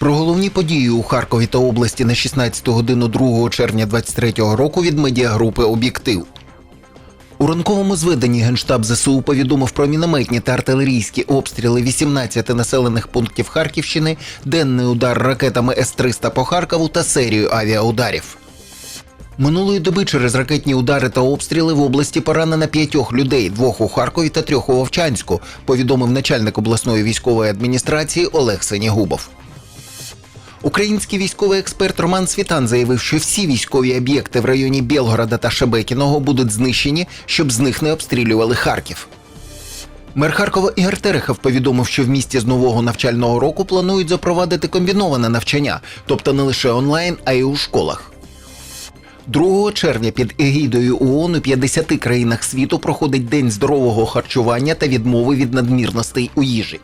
Про головні події у Харкові та області на 16 годину 2 червня 2023 року від медіагрупи Об'єктив. У ранковому зведенні Генштаб ЗСУ повідомив про мінометні та артилерійські обстріли 18 населених пунктів Харківщини, денний удар ракетами С-300 по Харкову та серію авіаударів. Минулої доби через ракетні удари та обстріли в області поранено п'ятьох людей, двох у Харкові та трьох у Вовчанську, повідомив начальник обласної військової адміністрації Олег Сенігубов. Український військовий експерт Роман Світан заявив, що всі військові об'єкти в районі Білгорода та Шебекіного будуть знищені, щоб з них не обстрілювали Харків. Мер Харкова Ігор Терехов повідомив, що в місті з нового навчального року планують запровадити комбіноване навчання, тобто не лише онлайн, а й у школах. 2 червня під егідою ООН у 50 країнах світу проходить День здорового харчування та відмови від надмірностей у їжі.